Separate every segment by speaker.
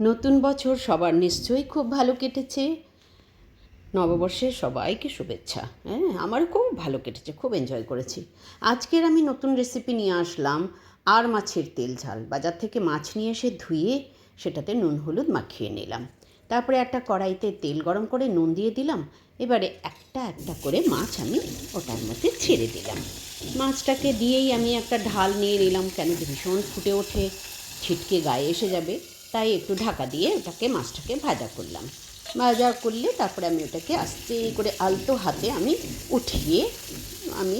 Speaker 1: নতুন বছর সবার নিশ্চয়ই খুব ভালো কেটেছে। নববর্ষের সবাইকে শুভেচ্ছা। হ্যাঁ আমারও খুব ভালো কেটেছে, খুব এনজয় করেছি। আজকের আমি নতুন রেসিপি নিয়ে আসলাম, আর মাছের তেল ঝাল। বাজার থেকে মাছ নিয়ে এসে ধুয়ে সেটাতে নুন, হলুদ মাখিয়ে নিলাম। তারপরে একটা কড়াইতে তেল গরম করে নুন দিয়ে দিলাম। এবারে একটা একটা করে মাছ আমি ওটার মধ্যে ছেড়ে দিলাম। মাছটাকে দিয়েই আমি একটা ঢাল নিয়ে নিলাম, কেন ভীষণ ফুটে ওঠে, ছিটকে গায়ে এসে যাবে। তাই একটু ঢাকা দিয়ে ওটাকে মাছটাকে ভাজা করলাম। ভাজা করলে তারপরে আমি ওটাকে আস্তে করে আলতো হাতে আমি উঠিয়ে আমি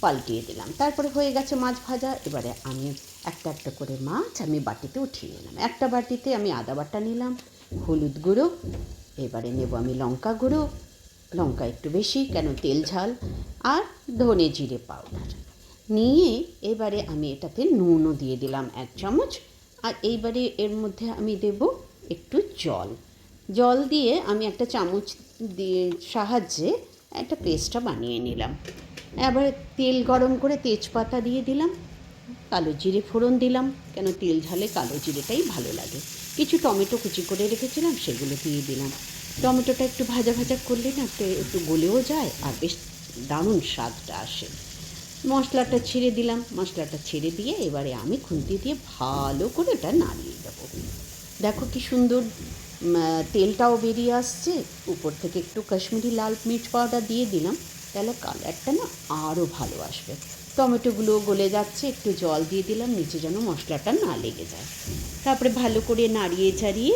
Speaker 1: পাল্টিয়ে দিলাম। তারপরে হয়ে গেছে মাছ ভাজা। এবারে আমি একটা একটা করে মাছ আমি বাটিতে উঠিয়ে নিলাম। একটা বাটিতে আমি আদা বাটা নিলাম, হলুদ গুঁড়ো, এবারে নেব আমি লঙ্কা গুঁড়ো। লঙ্কা একটু বেশি, কেন তেল ঝাল, আর ধনে জিরে পাউডার। নিয়ে এবারে আমি এটাতে নুনও দিয়ে দিলাম এক চামচ। আর এইবারে এর মধ্যে আমি দেব একটু জল। জল দিয়ে আমি একটা চামচ দিয়ে সাহায্যে একটা পেস্টটা বানিয়ে নিলাম। এবার তেল গরম করে তেজপাতা দিয়ে দিলাম, কালো জিরে ফোড়ন দিলাম, কেন তেল ঝালে কালো জিরেটাই ভালো লাগে। কিছু টমেটো কুচি করে রেখেছিলাম, সেগুলো দিয়ে দিলাম। টমেটোটা একটু ভাজা ভাজা করলে না একটু গলেও যায় আর বেশ দারুণ স্বাদটা আসে। মশলাটা ছেড়ে দিলাম। মশলাটা ছেড়ে দিয়ে এবারে আমি খুন্তি দিয়ে ভালো করে ওটা নাড়িয়ে দেবো। দেখো কি সুন্দর তেলটাও বেরিয়ে আসছে। উপর থেকে একটু কাশ্মীরি লাল মির্চ পাউডার দিয়ে দিলাম। তাহলে কালারটা না আরও ভালো আসবে। টমেটোগুলো গলে যাচ্ছে, একটু জল দিয়ে দিলাম, নিচে যেন মশলাটা না লেগে যায়। তারপরে ভালো করে নাড়িয়ে চাড়িয়ে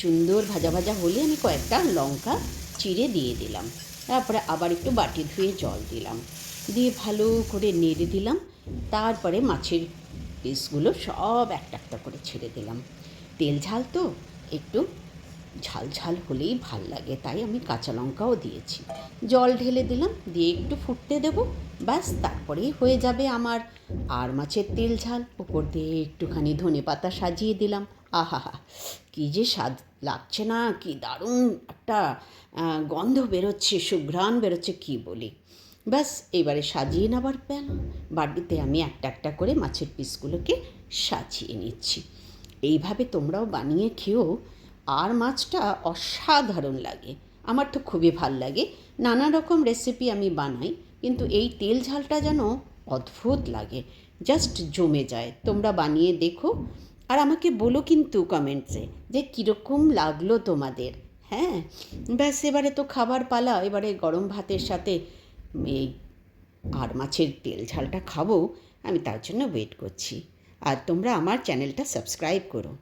Speaker 1: সুন্দর ভাজা ভাজা হলে আমি কয়েকটা লঙ্কা চিড়ে দিয়ে দিলাম। তারপরে আবার একটু বাটি ধুয়ে জল দিলাম। দিয়ে ভালো করে নেড়ে দিলাম। তারপরে মাছের পিসগুলো সব একটা একটা করে ছেড়ে দিলাম। তেল ঝাল তো, একটু ঝাল ঝাল হলেই ভালো লাগে, তাই আমি কাঁচা লঙ্কাও দিয়েছি। জল ঢেলে দিলাম, দিয়ে একটু ফুটতে দেবো, ব্যাস তারপরেই হয়ে যাবে আমার। আর মাছের তেল ঝাল উপর দিয়ে একটুখানি ধনে পাতা সাজিয়ে দিলাম। আহা হা কী যে স্বাদ লাগছে না, কি দারুণ একটা গন্ধ বেরোচ্ছে, সুঘ্রাণ বেরোচ্ছে, কি বলি। ব্যাস, এবারে সাজিয়ে নেবার পেলাম বাড়িতে আমি একটা একটা করে মাছের পিসগুলোকে সাজিয়ে নিচ্ছি। এইভাবে তোমরাও বানিয়ে খেও, আর মাছটা অসাধারণ লাগে। আমার তো খুবই ভালো লাগে। নানা রকম রেসিপি আমি বানাই, কিন্তু এই তেল ঝালটা যেন অদ্ভুত লাগে জাস্ট জমে যায়। তোমরা বানিয়ে দেখো আর আমাকে বলো কিন্তু কমেন্টসে যে কীরকম লাগল তোমাদের হ্যাঁ? ব্যাস, এবারে তো খাবার পালা, এবারে গরম ভাতের সাথে এই আর মাছের তেল ঝালটা খাব, আমি তার জন্য ওয়েট করছি। আর তোমরা আমার চ্যানেলটা সাবস্ক্রাইব করো।